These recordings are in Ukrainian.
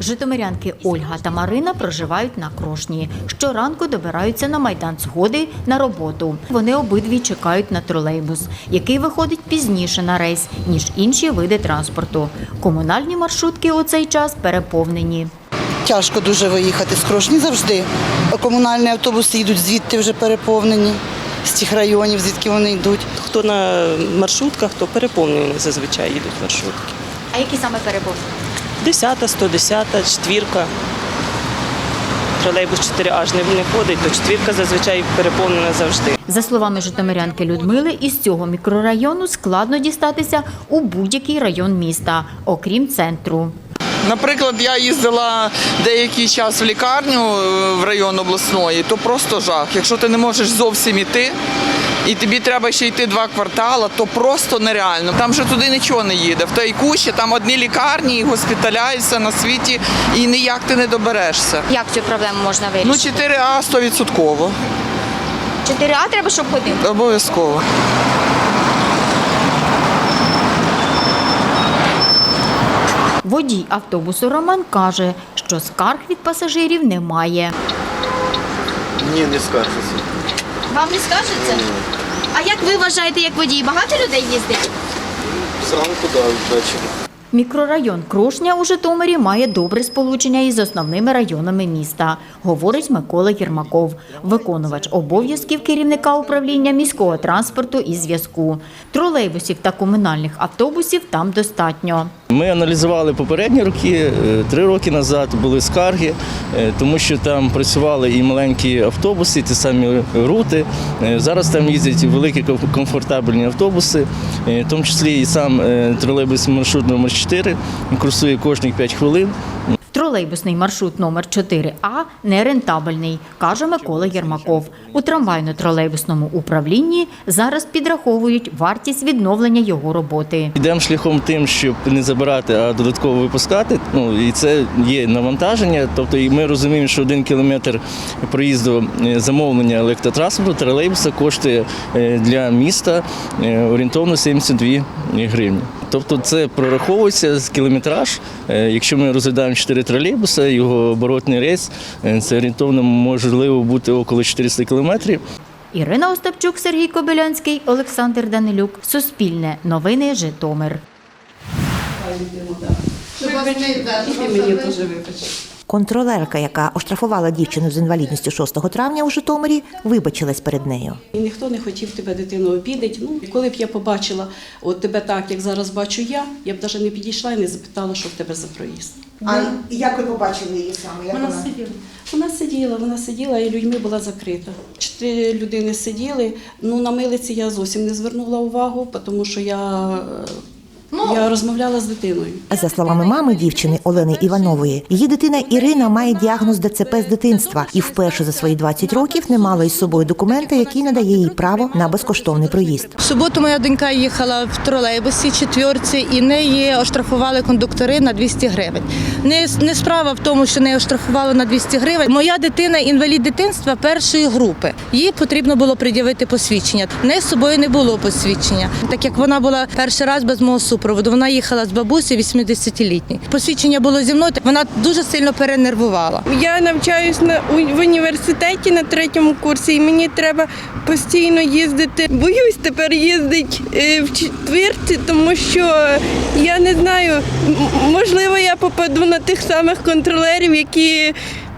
Житомирянки Ольга та Марина проживають на Крошні. Щоранку добираються на майдан згоди на роботу. Вони обидві чекають на тролейбус, який виходить пізніше на рейс, ніж інші види транспорту. Комунальні маршрутки у цей час переповнені. Тяжко дуже виїхати з Крошні завжди. Комунальні автобуси йдуть звідти вже переповнені, з тих районів, звідки вони йдуть. Хто на маршрутках, то переповнені зазвичай їдуть маршрутки. А які саме переповнені? Десята, 110, четвірка. Тролейбус 4Аж не не ходить, то четвірка зазвичай переповнена завжди. За словами житомирянки Людмили, із цього мікрорайону складно дістатися у будь-який район міста, окрім центру. Наприклад, я їздила деякий час в лікарню е, в район обласної, то просто жах. Якщо ти не можеш зовсім іти, і тобі треба ще йти два квартали, то просто нереально. Там же туди нічого не їде. В той кущі там одні лікарні, і госпіталя, і все на світі, і ніяк ти не доберешся. Як цю проблему можна вирішити? Ну, 4А 100%. 4А треба, щоб ходити. Обов'язково. Водій автобусу Роман каже, що скарг від пасажирів немає. Ні, не скаржуся. Вам не скажеться? А як ви вважаєте, як водій? Багато людей їздить? Зранку да, ввечері. Мікрорайон Крошня у Житомирі має добре сполучення із основними районами міста, говорить Микола Єрмаков, виконувач обов'язків керівника управління міського транспорту і зв'язку. Тролейбусів та комунальних автобусів там достатньо. Ми аналізували попередні роки. е, Три роки назад були скарги, е, тому що там працювали і маленькі автобуси, ті самі рути. Е, Зараз там їздять великі комфортабельні автобуси, в тому числі і сам тролейбус маршрут номер 4 курсує кожні 5 хвилин. Тролейбусний маршрут номер 4А нерентабельний, каже Микола Єрмаков. У трамвайно-тролейбусному управлінні зараз підраховують вартість відновлення його роботи. Йдемо шляхом тим, щоб не забирати, а додатково випускати. Ну і це є навантаження. Тобто, і ми розуміємо, що один кілометр проїзду е, замовлення електротранспорту тролейбуса коштує е, для міста е, орієнтовно 72 гривні. Тобто це прораховується з кілометраж. Е, Якщо ми розглядаємо 4 тролейбуса, його оборотний рейс е, це орієнтовно можливо бути около 400 кілометрів. Ірина Остапчук, Сергій Кобилянський, Олександр Данилюк. Суспільне. Новини Житомир. Контролерка, яка оштрафувала дівчину з інвалідністю 6 травня у Житомирі, вибачилась перед нею. І ніхто не хотів тебе дитину обідати. Ну, і коли б я побачила от тебе так, як зараз бачу я, я б навіть не підійшла і не запитала, що в тебе за проїзд. А як ви побачили її саме? Вона сиділа. Вона сиділа, вона сиділа і людьми була закрита. Чотири людини сиділи. Ну на милиці я зовсім не звернула увагу, тому що я, е, я розмовляла з дитиною. За словами мами дівчини Олени Іванової, її дитина Ірина має діагноз ДЦП з дитинства і вперше за свої 20 років не мала із собою документа, який надає їй право на безкоштовний проїзд. В суботу моя донька їхала в тролейбусі четвірці і неї оштрафували кондуктори на 200 гривень. Не, не справа в тому, що неї оштрафували на 200 гривень. Моя дитина інвалід дитинства першої групи. Їй потрібно було пред'явити посвідчення. В неї з собою не було посвідчення. Так як вона була перший раз без мого супроводу, вона їхала з бабусею 80-літній. Посвідчення було зі мною. Вона дуже сильно перенервувала. Я навчаюсь на в університеті на третьому курсі, і мені треба постійно їздити. Боюсь тепер їздити е, в четвірці, тому що я не знаю, можливо, я попаду на тих самих контролерів, які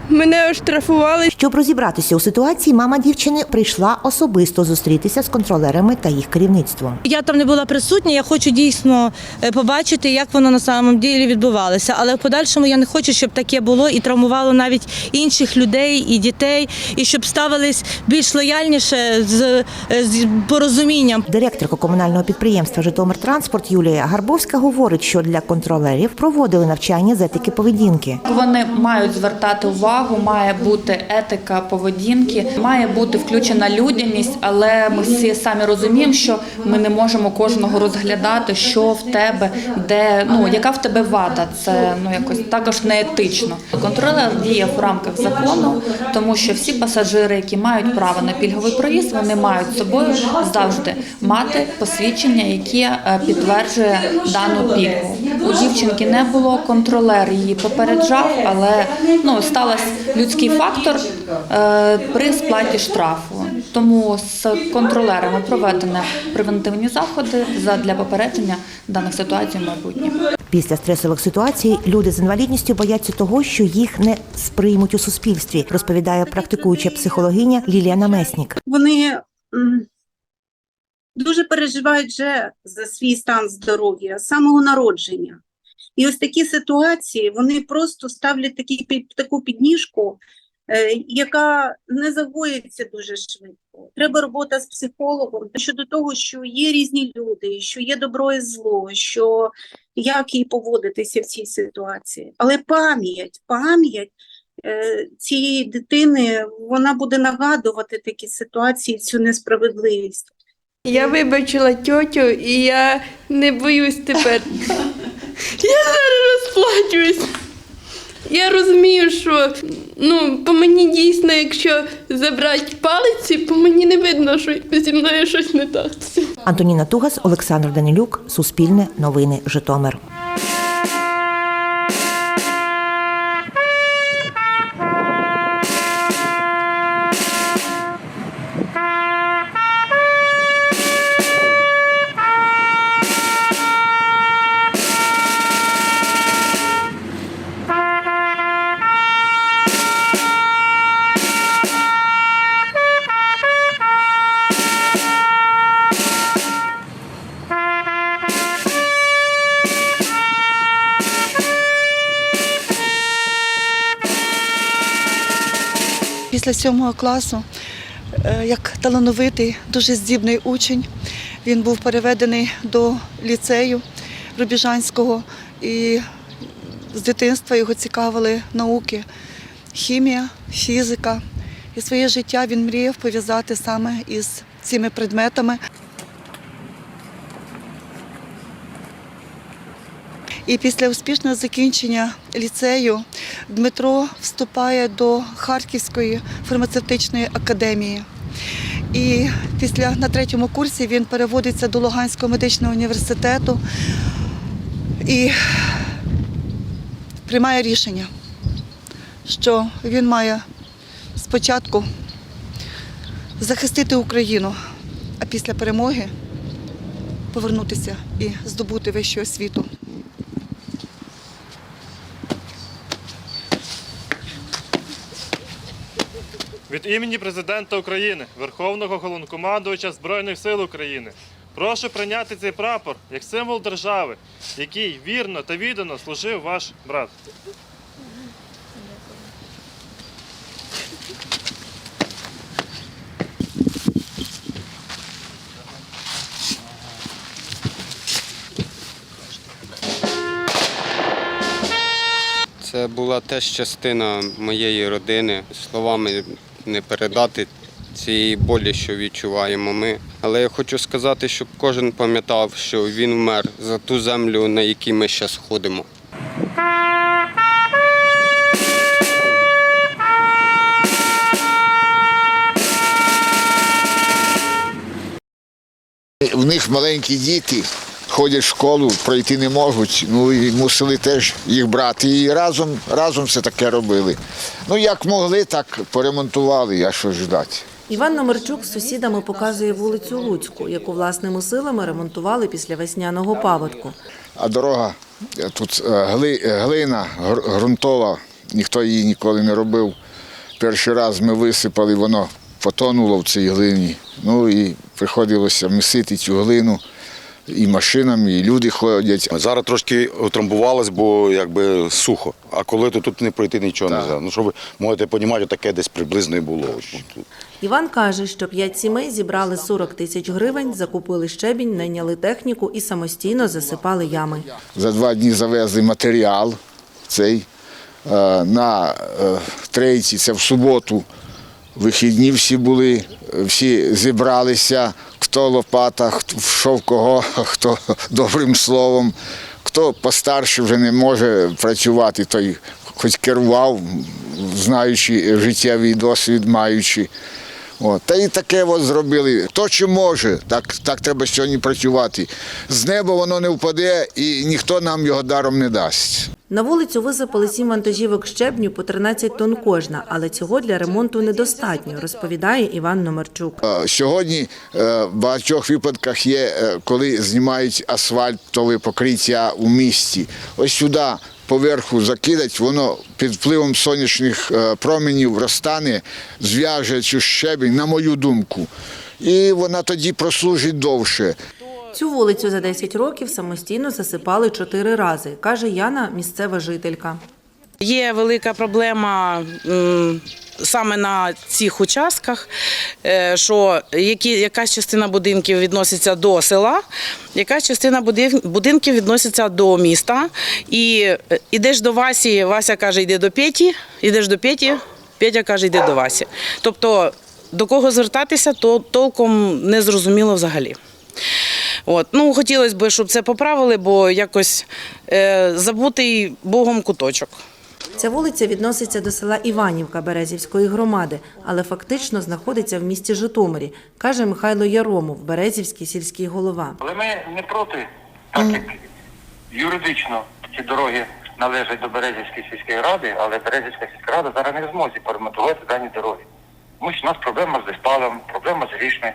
мене оштрафували. Щоб розібратися у ситуації, мама дівчини прийшла особисто зустрітися з контролерами та їх керівництвом. Я там не була присутня. Я хочу дійсно е, побачити, як воно на самом ділі відбувалося. Але в подальшому я не хочу, щоб таке було і травмувало навіть інших людей і дітей, і щоб ставились більш лояльніше з, е, з порозумінням. Директорка комунального підприємства Житомиртранспорт Юлія Гарбовська говорить, що для контролерів проводили навчання з етики поведінки. Вони мають звертати увагу, має бути етика поведінки. Має бути включена людяність, але ми всі самі розуміємо, що ми не можемо кожного розглядати, що в тебе, де ну яка в тебе вада. Це ну якось також неетично. Контролер діє в рамках закону, тому що всі пасажири, які мають право на пільговий проїзд, вони мають з собою завжди мати посвідчення, яке е, підтверджує дану пільгу. У дівчинки не було контролер, її попереджав, але ну стався людський фактор е, при сплаті штрафу. Тому з контролерами проведені превентивні заходи для попередження даних ситуацій в майбутньому. Після стресових ситуацій люди з інвалідністю бояться того, що їх не сприймуть у суспільстві, розповідає практикуюча психологиня Лілія Намеснік. вони дуже переживають вже за свій стан здоров'я з самого народження. І ось такі ситуації вони просто ставлять такі, під- таку підніжку, е, яка не загоїться дуже швидко. Треба робота з психологом щодо того, що є різні люди, що є добро і зло, що як їй поводитися в цій ситуації. Але пам'ять, пам'ять е, цієї дитини вона буде нагадувати такі ситуації, цю несправедливість. Я вибачила тьотю і я не боюсь тепер. Я зараз розплачуюсь. Я розумію, що ну, по мені дійсно, якщо забрати палиці, по мені не видно, що зі мною щось не так. Антоніна Тугас, Олександр Данилюк, Суспільне, Новини, Житомир. Після сьомого класу, е, як талановитий, дуже здібний учень, він був переведений до ліцею Рубіжанського і з дитинства його цікавили науки, хімія, фізика. І своє життя він мріяв пов'язати саме із цими предметами. І після успішного закінчення ліцею Дмитро вступає до Харківської фармацевтичної академії. І після на третьому курсі він переводиться до Луганського медичного університету і приймає рішення, що він має спочатку захистити Україну, а після перемоги повернутися і здобути вищу освіту. Від імені президента України, Верховного Головнокомандувача Збройних сил України, прошу прийняти цей прапор як символ держави, який вірно та віддано служив ваш брат. Це була теж частина моєї родини. Словами не передати цієї болі, що відчуваємо ми. Але я хочу сказати, щоб кожен пам'ятав, що він вмер за ту землю, на якій ми зараз ходимо. В них маленькі діти ходять в школу, пройти не можуть. Ну і мусили теж їх брати. І разом, разом все таке робили. Ну як могли, так поремонтували, а що ждати. Іван Номерчук з сусідами показує вулицю Луцьку, яку власними силами ремонтували після весняного паводку. А дорога е, тут е, гли- е, глина ґрунтова, ніхто її ніколи не робив. Перший раз ми висипали, воно потонуло в цій глині. Ну і приходилося місити цю глину. І машинами, і люди ходять. Зараз трошки утрамбувалось, бо якби сухо. А коли то тут не пройти нічого не можна. Ну що ви можете розуміти, таке десь приблизно і було. Іван каже, що п'ять сімей зібрали 40 тисяч гривень, закупили щебінь, найняли техніку і самостійно засипали ями. За два дні завезли матеріал цей. Е, На е, трійці, це в суботу, Вихідні всі були, всі зібралися, хто лопата, хто в кого, хто добрим словом, хто постарше вже не може працювати, той хоч керував, знаючи життєвий досвід, маючи. От. Та і таке от зробили. Хто чи може, так, так треба сьогодні працювати. З неба воно не впаде і ніхто нам його даром не дасть. На вулицю висипали сім вантажівок щебню по 13 тонн кожна, але цього для ремонту недостатньо, розповідає Іван Номерчук. Е, Сьогодні е, в багатьох випадках є, е, коли знімають асфальтове покриття у місті. Ось сюди поверху закидать, воно під впливом сонячних променів розтане, зв'яже цю щебінь, на мою думку. І вона тоді прослужить довше. Цю вулицю за 10 років самостійно засипали чотири рази, каже Яна, місцева жителька. Є велика проблема саме на цих участках, е, що якась частина будинків відноситься до села, якась частина будинків відноситься до міста. І е, ідеш до Васі, Вася каже, йди до Петі, йдеш до Петі, Петя каже, йди до Васі. Тобто до кого звертатися, то толком не зрозуміло взагалі. От. Ну, хотілося б, щоб це поправили, бо якось е, забутий Богом куточок. Ця вулиця відноситься до села Іванівка Березівської громади, але фактично знаходиться в місті Житомирі, каже Михайло Яромов, Березівський сільський голова. Але ми не проти, так як юридично ці дороги належать до Березівської сільської ради, але Березівська сільська рада зараз не в змозі поремонтувати дані дороги. Тому що у нас проблема з диспалом, проблема з грішми,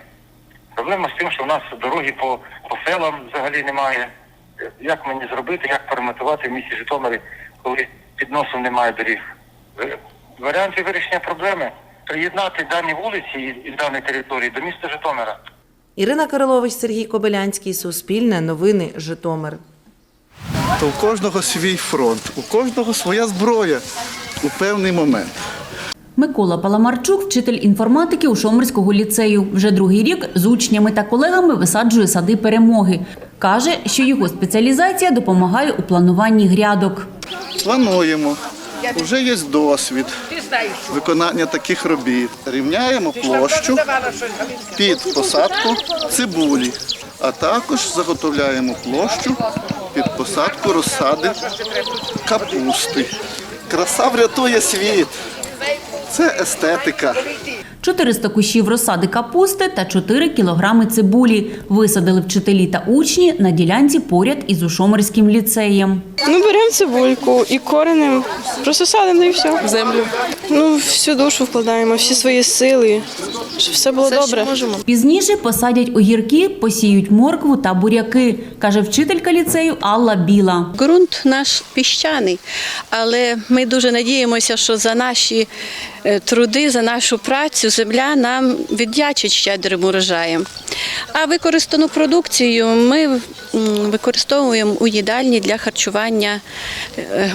проблема з тим, що у нас дороги по, по селам взагалі немає. Як мені зробити, як поремонтувати в місті Житомирі, коли під носом немає доріг? Е, Варіанти вирішення проблеми приєднати дані вулиці і, і дані території до міста Житомира. Ірина Кирилович, Сергій Кобилянський, Суспільне, Новини, Житомир. То у кожного свій фронт, у кожного своя зброя у певний момент. Микола Паламарчук, вчитель інформатики у Шомерського ліцею. Вже другий рік з учнями та колегами висаджує сади перемоги. Каже, що його спеціалізація допомагає у плануванні грядок. Плануємо. Вже є досвід виконання таких робіт. Рівняємо площу під посадку цибулі, а також заготовляємо площу під посадку розсади капусти. Краса врятує світ. Це естетика. 400 кущів розсади капусти та 4 кілограми цибулі висадили вчителі та учні на ділянці поряд із Ушомерським ліцеєм. Ну, беремо цибульку і коренем, просто садимо і все. В землю. Ну, всю душу вкладаємо, всі свої сили, щоб все було добре. Пізніше посадять огірки, посіють моркву та буряки, каже вчителька ліцею Алла Біла. Ґрунт наш піщаний, але ми дуже надіємося, що за наші е, труди, за нашу працю земля нам віддячить щедрим урожаєм. А використану продукцію ми м, використовуємо у їдальні для харчування е,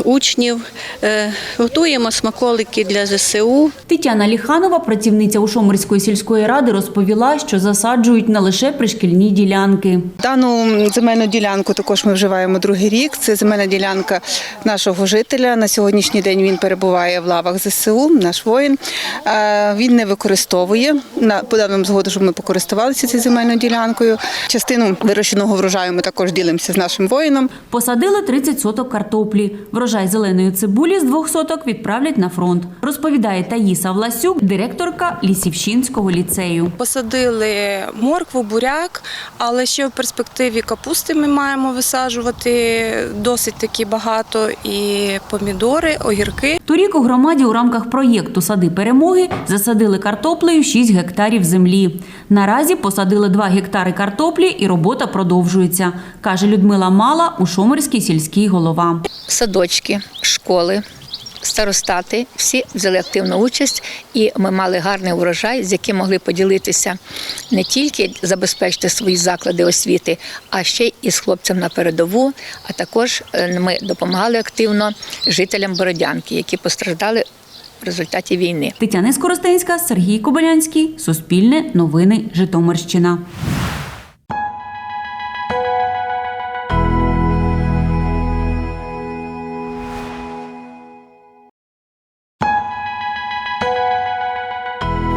учнів, е, готуємо смаколики для ЗСУ. Тетяна Ліханова, працівниця Ушомерської сільської ради, розповіла, що засаджують не лише пришкільні ділянки. Дану земельну ділянку також ми вживаємо другий рік. Це земельна ділянка нашого жителя. На сьогоднішній день він перебуває в лавах ЗСУ, наш воїн. Е, Він не використовує. Подав нам згоду, щоб ми покористувалися цією земельною ділянкою. Частину вирощеного врожаю ми також ділимося з нашим воїном. Посадили 30 соток картоплі. Врожай зеленої цибулі з двох соток відправлять на фронт. Розповідає Таїса Власюк, директорка Лісівщинського ліцею. Посадили моркву, буряк, але ще в перспективі капусти ми маємо висаджувати досить таки багато і помідори, огірки. Торік у громаді у рамках проєкту Сади перемоги засадили картоплею 6 гектарів землі. Наразі посадили 2 гектари картоплі і робота продовжується, каже Людмила Мала, Ушомерський сільський голова. садочки, школи, старостати всі взяли активну участь, і ми мали гарний урожай, з яким могли поділитися не тільки забезпечити свої заклади освіти, а ще й із хлопцям на передову. А також е, ми допомагали активно жителям Бородянки, які постраждали в результаті війни. Тетяна Скоростенська, Сергій Кобилянський, Суспільне, Новини, Житомирщина.